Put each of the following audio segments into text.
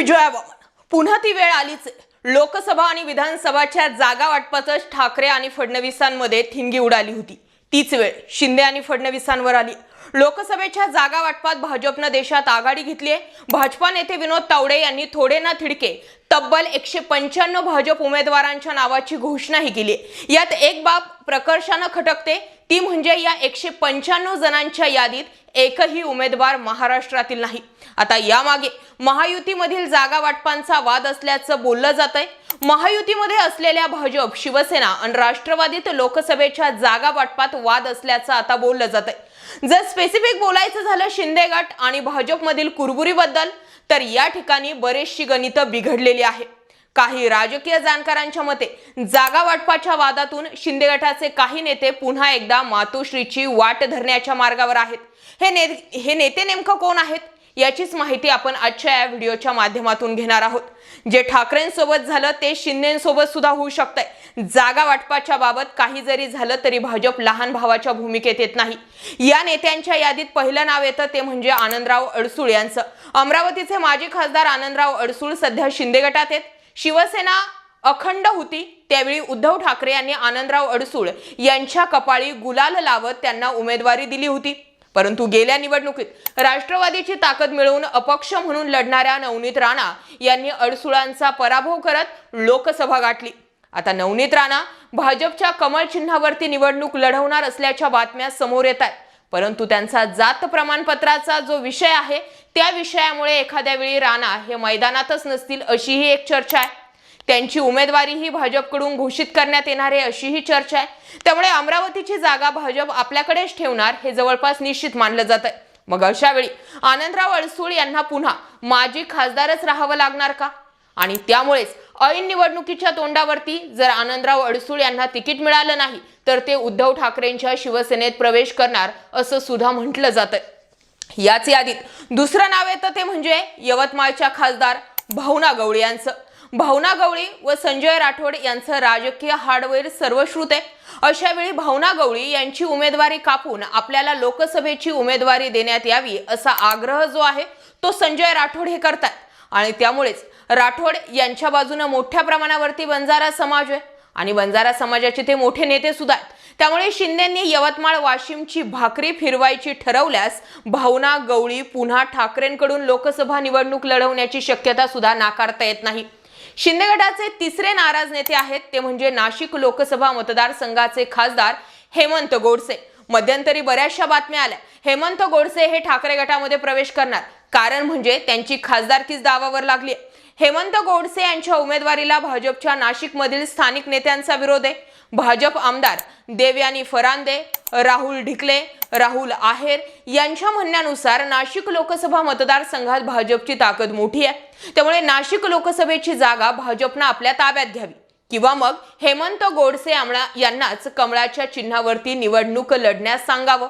विजयावामन पुन्हा ती वेळ आलीच. लोकसभा आणि विधानसभाच्या जागा वाटपातच ठाकरे आणि फडणवीसांमध्ये थिंगी उडाली होती. तीच वेळ शिंदे आणि फडणवीसांवर आली. लोकसभेच्या जागा वाटपात भाजपनं देशात आघाडी घेतली आहे भाजपा नेते विनोद तावडे यांनी थोडे ना थिडके. तब्बल एकशे पंच्याण्णव भाजप उमेदवारांच्या नावाची घोषणाही केली यात एक बाब प्रकर्षानं खटकते ती म्हणजे या एकशे पंच्याण्णव जणांच्या यादीत एकही उमेदवार महाराष्ट्रातील नाही. आता यामागे महायुतीमधील जागा वाटपांचा वाद असल्याचं बोललं जात आहे महायुतीमध्ये असलेल्या भाजप शिवसेना आणि राष्ट्रवादीत लोकसभेच्या जागा वाटपात वाद असल्याचं आता बोललं जात आहे जर स्पेसिफिक बोलायचं झालं शिंदे गट आणि भाजपमधील कुरबुरीबद्दल तर या ठिकाणी बरेचशी गणितं बिघडलेली आहे. काही राजकीय जाणकारांच्या मते जागा वाटपाच्या वादातून शिंदे गटाचे काही नेते पुन्हा एकदा मातोश्रीची वाट धरण्याच्या मार्गावर आहेत. हे ने हे नेते नेमकं कोण आहेत? याचीच माहिती आपण आजच्या या व्हिडिओच्या माध्यमातून घेणार आहोत. जे ठाकरेंसोबत झालं ते शिंदेसोबत सुद्धा होऊ शकतंय. जागा वाटपाच्या बाबत काही जरी झालं तरी भाजप लहान भावाच्या भूमिकेत येत नाही. या नेत्यांच्या यादीत पहिलं नाव येतं ते म्हणजे आनंदराव अडसूळ यांचं. अमरावतीचे माजी खासदार आनंदराव अडसूळ सध्या शिंदे गटात आहेत. शिवसेना अखंड होती त्यावेळी उद्धव ठाकरे यांनी आनंदराव अडसूळ यांच्या कपाळी गुलाल लावत त्यांना उमेदवारी दिली होती. परंतु गेल्या निवडणुकीत राष्ट्रवादीची ताकद मिळवून अपक्ष म्हणून लढणाऱ्या नवनीत राणा यांनी अडसुळांचा पराभव करत लोकसभा गाठली. आता नवनीत राणा भाजपच्या कमळ चिन्हावरती निवडणूक लढवणार असल्याच्या बातम्या समोर येत आहेत. परंतु त्यांचा जात प्रमाणपत्राचा जो विषय आहे त्या विषयामुळे एखाद्या वेळी राणा हे मैदानातच नसतील अशीही एक चर्चा आहे. त्यांची उमेदवारीही भाजपकडून घोषित करण्यात येणार आहे अशीही चर्चा आहे. त्यामुळे अमरावतीची जागा भाजप आपल्याकडेच ठेवणार हे जवळपास निश्चित मानलं जात आहे. मग अशावेळी आनंदराव अडसूळ यांना पुन्हा माजी खासदारच राहावं लागणार का? आणि त्यामुळेच ऐन निवडणुकीच्या तोंडावरती जर आनंदराव अडसूळ यांना तिकीट मिळालं नाही तर ते उद्धव ठाकरेंच्या शिवसेनेत प्रवेश करणार असं सुद्धा म्हटलं जातंय याच यादीत दुसरं नाव येतं ते म्हणजे यवतमाळच्या खासदार भावना गवळी यांचं. भावना गवळी व संजय राठोड यांचं राजकीय हार्डवेअर सर्वश्रुत आहे. अशा वेळी भावना गवळी यांची उमेदवारी कापून आपल्याला लोकसभेची उमेदवारी देण्यात यावी असा आग्रह जो आहे तो संजय राठोड हे करतात. आणि त्यामुळेच राठोड यांच्या बाजूने मोठ्या प्रमाणावरती बंजारा समाज आहे. आणि बंजारा समाजाचे ते मोठे नेते सुद्धा आहेत. त्यामुळे शिंदेंनी यवतमाळ वाशिमची भाकरी फिरवायची ठरवल्यास भावना गवळी पुन्हा ठाकरेंकडून लोकसभा निवडणूक लढवण्याची शक्यता सुद्धा नाकारता येत नाही. शिंदे गटाचे तिसरे नाराज नेते आहेत ते म्हणजे नाशिक लोकसभा मतदारसंघाचे खासदार हेमंत गोडसे. मध्यंतरी बऱ्याचशा बातम्या आल्या. हेमंत गोडसे हे ठाकरे गटामध्ये प्रवेश करणार. कारण म्हणजे त्यांची खासदारकीच दावावर लागली आहे हेमंत गोडसे यांच्या उमेदवारीला भाजपच्या नाशिकमधील स्थानिक नेत्यांचा विरोध आहे. भाजप आमदार देवयानी फरांदे राहुल ढिकले राहुल आहेर यांच्या म्हणण्यानुसार नाशिक लोकसभा मतदारसंघात भाजपची ताकद मोठी आहे. त्यामुळे नाशिक लोकसभेची जागा भाजपनं आपल्या ताब्यात घ्यावी. किंवा मग हेमंत गोडसे आमळा यांनाच कमळाच्या चिन्हावरती निवडणूक लढण्यास सांगावं.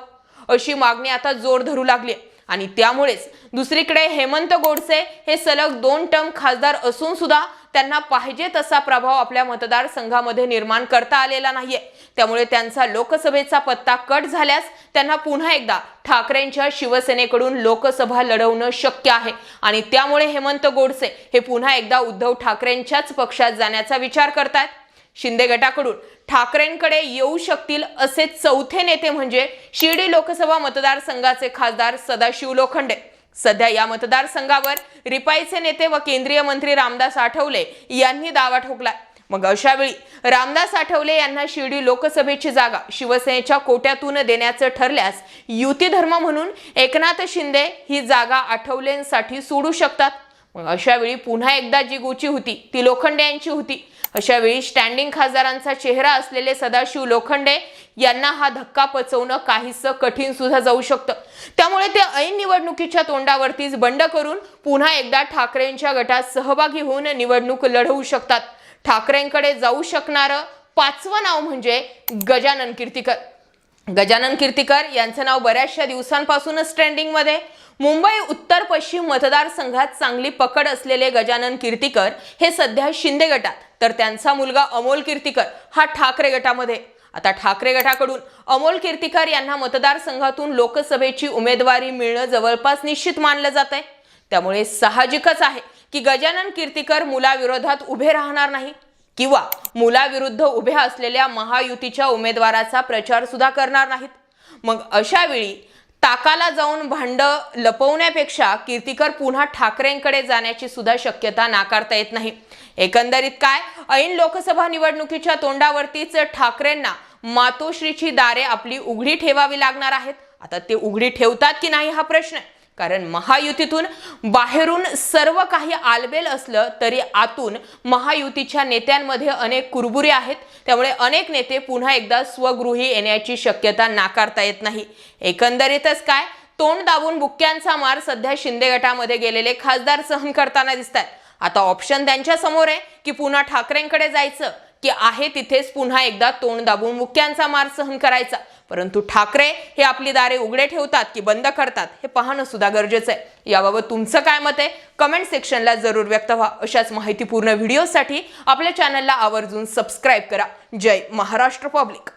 अशी मागणी आता जोर धरू लागली आहे. आणि त्यामुळेच दुसरीकडे हेमंत गोडसे हे सलग दोन टर्म खासदार असून सुद्धा त्यांना पाहिजे तसा प्रभाव आपल्या मतदारसंघामध्ये निर्माण करता आलेला नाहीये. त्यामुळे त्यांचा लोकसभेचा पत्ता कट झाल्यास त्यांना पुन्हा एकदा ठाकरेंच्या शिवसेनेकडून लोकसभा लढवणं शक्य आहे. आणि त्यामुळे हेमंत गोडसे हे पुन्हा एकदा उद्धव ठाकरेंच्याच पक्षात जाण्याचा विचार करतायत. शिंदे गटाकडून. ठाकरेंकडे येऊ शकतील असे चौथे नेते म्हणजे शिर्डी लोकसभा मतदारसंघाचे खासदार सदाशिव लोखंडे. सध्या या मतदारसंघावर रिपाईचे नेते व केंद्रीय मंत्री रामदास आठवले यांनी दावा ठोकला मग अशावेळी रामदास आठवले यांना शिर्डी लोकसभेची जागा शिवसेनेच्या कोट्यातून देण्याचं ठरल्यास युती धर्म म्हणून एकनाथ शिंदे ही जागा आठवलेंसाठी सोडू शकतात. मग अशा वेळी पुन्हा एकदा जी गोची होती ती लोखंडे यांची होती. अशा वेळी स्टँडिंग खासदारांचा चेहरा असलेले सदाशिव लोखंडे यांना हा धक्का पचवणं काहीसं कठीण सुद्धा जाऊ शकतं. त्यामुळे ते ऐन निवडणुकीच्या तोंडावरतीच बंड करून पुन्हा एकदा ठाकरेंच्या गटात सहभागी होऊन निवडणूक लढवू शकतात. ठाकरेंकडे जाऊ शकणारं पाचवं नाव म्हणजे गजानन कीर्तिकर. गजानन कीर्तिकर यांचं नाव बऱ्याचशा दिवसांपासूनच ट्रेंडिंगमध्ये मुंबई उत्तर पश्चिम मतदारसंघात चांगली पकड असलेले गजानन कीर्तीकर हे सध्या शिंदे गटात. तर त्यांचा मुलगा अमोल कीर्तीकर हा ठाकरे गटामध्ये. आता ठाकरे गटाकडून अमोल कीर्तीकर यांना मतदारसंघातून लोकसभेची उमेदवारी मिळणं जवळपास निश्चित मानलं जात आहे त्यामुळे साहजिकच आहे की गजानन कीर्तीकर मुलाविरोधात उभे राहणार नाही किंवा मुलाविरुद्ध उभ्या असलेल्या महायुतीच्या उमेदवाराचा प्रचार सुद्धा करणार नाहीत. मग अशा वेळी ताकाला जाऊन भांड लपवण्यापेक्षा कीर्तिकर पुन्हा ठाकरेंकडे जाण्याची सुद्धा शक्यता नाकारता येत नाही. एकंदरीत काय? ऐन लोकसभा निवडणुकीच्या तोंडावरतीच ठाकरेंना मातोश्रीची दारे आपली उघडी ठेवावी लागणार आहेत. आता ते उघडी ठेवतात की नाही हा प्रश्न आहे. कारण महायुतीतून बाहेरून सर्व काही आलबेल असलं तरी आतून महायुतीच्या नेत्यांमध्ये अनेक कुरबुरे आहेत. त्यामुळे अनेक नेते पुन्हा एकदा स्वगृही येण्याची शक्यता नाकारता येत नाही. एकंदरीतच काय? तोंड दाबून बुक्क्यांचा मार सध्या शिंदे गटामध्ये गेलेले खासदार सहन करताना दिसतात आता ऑप्शन त्यांच्यासमोर आहे की पुन्हा ठाकरेंकडे जायचं. की आहे तिथेच पुन्हा एकदा तोंड दाबून मुक्यांचा मार सहन करायचा. परंतु ठाकरे हे आपली दारे उघडे ठेवतात की बंद करतात हे पाहणं सुद्धा गरजेचं आहे. याबाबत तुमचं काय मत आहे? कमेंट सेक्शनला जरूर व्यक्त व्हा. अशाच माहितीपूर्ण व्हिडिओसाठी आपल्या चॅनलला आवर्जून सबस्क्राईब करा. जय महाराष्ट्र पब्लिक